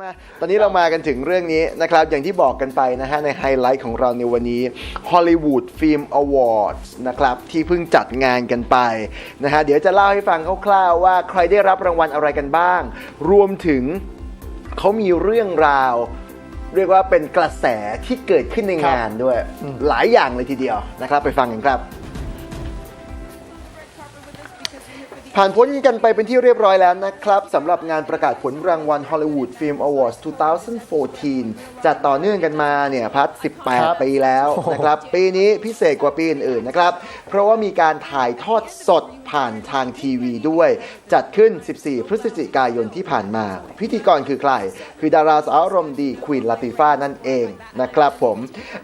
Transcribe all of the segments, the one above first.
มาตอนนี้เรามากันถึงเรื่องนี้นะครับ อย่างที่บอกกันไปนะฮะในไฮไลท์ของเราในวันนี้ Hollywood Film Awards นะครับที่เพิ่งจัดงานกันไปนะฮะเดี๋ยวจะเล่าให้ฟังคร่าวๆว่าใครได้รับรางวัลอะไรกันบ้าง รวมถึงเขามีเรื่องราว เรียกว่าเป็นกระแสที่เกิดขึ้นในงานด้วย หลายอย่างเลยทีเดียวนะครับ ไปฟังกันครับ ผ่านพ้นกันไปเป็นที่เรียบร้อยแล้วนะครับสำหรับงานประกาศผลรางวัล Hollywood Film Awards 2014 จัดต่อเนื่องกันมาเนี่ยพัดครับ18 ปีแล้วนะครับ ปีนี้พิเศษกว่าปีอื่นๆนะครับ เพราะว่ามีการถ่ายทอดสดผ่านทางทีวีด้วย จัดขึ้น 14 พฤศจิกายนที่ผ่านมา พิธีกรคือใคร คือดาราสาวอารมณ์ดีควีนลาติฟ้านั่นเองนะครับผม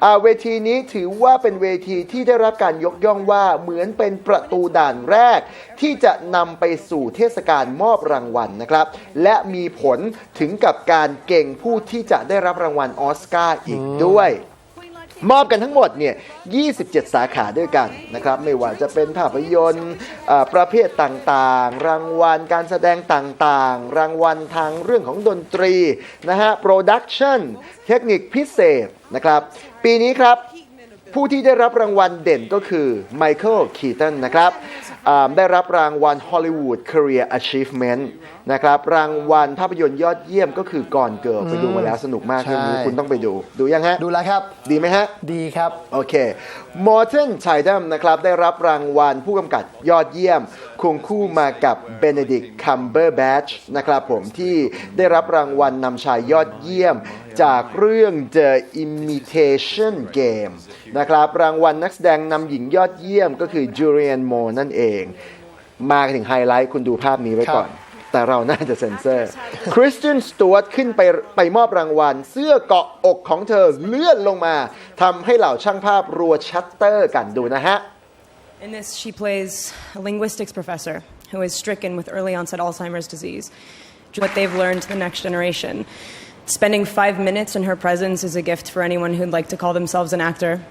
อ่าเวทีนี้ถือว่าเป็นเวทีที่ได้รับการยกย่องว่าเหมือนเป็นประตูด่านแรกที่จะนำไปสู่เทศกาลมอบรางวัลนะครับ และมีผลถึงกับการเก่งผู้ที่จะได้รับรางวัลออสการ์อีกด้วย มอบกันทั้งหมดเนี่ย 27 สาขาด้วยกันนะครับ ไม่ว่าจะเป็นภาพยนตร์อ่าประเภทต่างๆ รางวัลการแสดงต่างๆ รางวัลทางเรื่องของดนตรีนะฮะ โปรดักชันเทคนิคพิเศษนะครับ ปีนี้ครับ ผู้ที่ได้รับรางวัลเด่นก็คือไมเคิลคีตันนะครับอ่าได้รับรางวัล Hollywood Career Achievement นะครับรางวัลภาพยนตร์ยอดเยี่ยมก็คือกอนเกิร์ลไปดูมาแล้วสนุกมากใช่เรื่องนี้คุณต้องไปดู ดูยังฮะ ดูแล้วครับ ดีไหมฮะ ดีครับ โอเคมอร์ t นชัยดัมนะครับ ได้รับรางวัลผู้กำกับยอดเยี่ยมคงคู่มากับเบเนดิกคัมเบอร์แบชนะครับผมที่ได้รับรางวัลนำชายยอดเยี่ยม จากเรื่อง The Imitation Game นะครับรางวัลนักแสดงนำหญิงยอดเยี่ยมก็คือจูเลียนโมนั่นเอง มาถึงไฮไลท์คุณดูภาพนี้ไว้ก่อน แต่เราน่าจะเซ็นเซอร์คริสเตียนสตูดขึ้นไปไปมอบรางวัล เสื้อเกาะอกของเธอเลื่อนลงมาทำให้เหล่าช่างภาพรัวชัตเตอร์กันดูนะฮะ In this, she plays a linguistics professor who is stricken with early onset Alzheimer's disease. What they've learned to the next generation. Spending five minutes in her presence is a gift for anyone who'd like to call themselves an actor.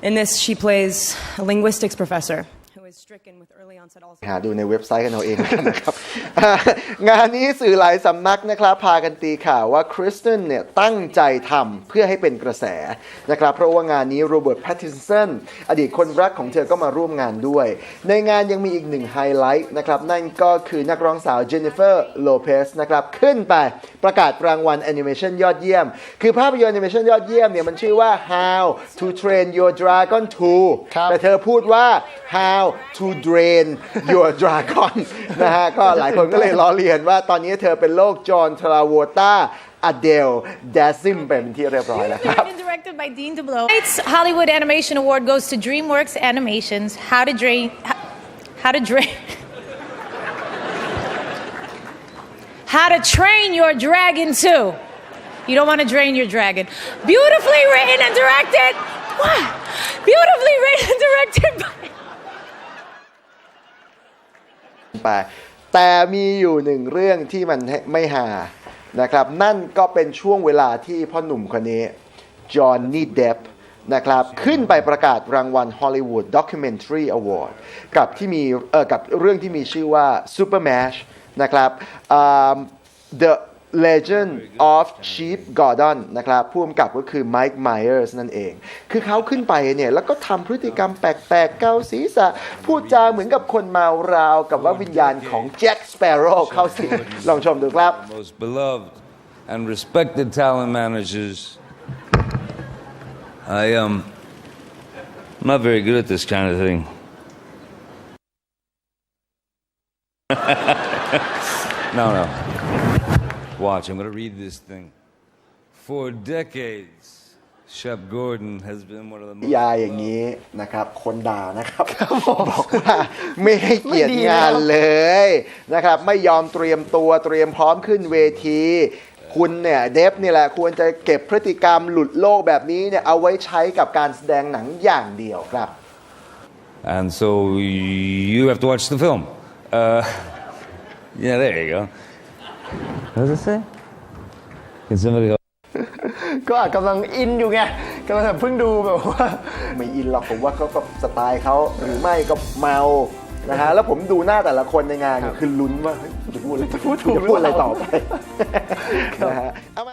In this, she plays a linguistics professor หาดูในเว็บไซต์กันเอาเองกันนะครับอ่างานนี้สื่อหลายสำนักนะครับพากันตีข่าวว่าคริสตันเนี่ยตั้งใจทำเพื่อให้เป็นกระแสนะครับเพราะว่างานนี้โรเบิร์ตแพตตินสันอดีตคนรักของเธอก็มาร่วมงานด้วย ในงานยังมีอีกหนึ่งไฮไลท์นะครับนั่นก็คือนักร้องสาวเจนนิเฟอร์โลเปสนะครับขึ้นไปประกาศรางวัลแอนิเมชันยอดเยี่ยม คือภาพยนตร์แอนิเมชันยอดเยี่ยมเนี่ยมันชื่อว่า How to Train Your Dragon ครับ2แต่เธอพูดว่า how to drain your dragon นะฮะ ก็หลายคนก็เลยล้อเลียนว่าตอนนี้เธอเป็นโรคจอห์นทราโวตาอเดลเดซิมเป็นที่เรียบร้อยแล้วครับ Written and directed by Dean DeBlow. Tonight's Hollywood Animation Award goes to DreamWorks Animations. How to drain. How, how to drain. How to train your dragon too. You don't want to drain your dragon. Beautifully written and directed. What? Beautifully written and directed by. ไป แต่มีอยู่หนึ่งเรื่องที่มันไม่หานะครับ นั่นก็เป็นช่วงเวลาที่พ่อหนุ่มคนนี้จอห์นนี่เดฟนะครับขึ้นไปประกาศรางวัล Hollywood Documentary Award กับที่มีเอ่อกับเรื่องที่มีชื่อว่า Super Mash นะครับอ่า The Legend of Chief Gordon นะครับผู้กำกับก็คือ Mike Myers นั่นเอง คือเขาขึ้นไปเนี่ย แล้วก็ทำพฤติกรรมแปลกๆ เกาศีรษะ พูดจาเหมือนกับคนเมาราวกับว่าวิญญาณของแจ็คสเปโร่เข้าสิงลองชมดูครับ most beloved and respected talent managers. I um, I'm not very good at this kind of thing. no, no. Watch, I'm gonna read this thing. For decades, Shep Gordon has been one of the most ยาอย่างนี้นะครับ คนด่านะครับบอกว่าไม่ให้เกียรติงานเลยนะครับ ไม่ยอมเตรียมตัวเตรียมพร้อมขึ้นเวที คุณเนี่ยเดฟนี่แหละ ควรจะเก็บพฤติกรรมหลุดโลกแบบนี้เนี่ยเอาไว้ใช้กับการแสดงหนังอย่างเดียวครับ And so you have to watch the film. Uh, yeah, there you go. What does it say? Can somebody help? ก็อาจกำลังอินอยู่ไงกำลังแบบเพิ่งดูแบบว่าไม่อินหรอกผมว่าเขาก็สไตล์เขาหรือไม่ก็เมานะฮะแล้วผมดูหน้าแต่ละคนในงานเนี่ยคือลุ้นว่าเฮ้ยจะพูดอะไรจะพูดถูกจะพูดอะไรต่อไปนะฮะเอามา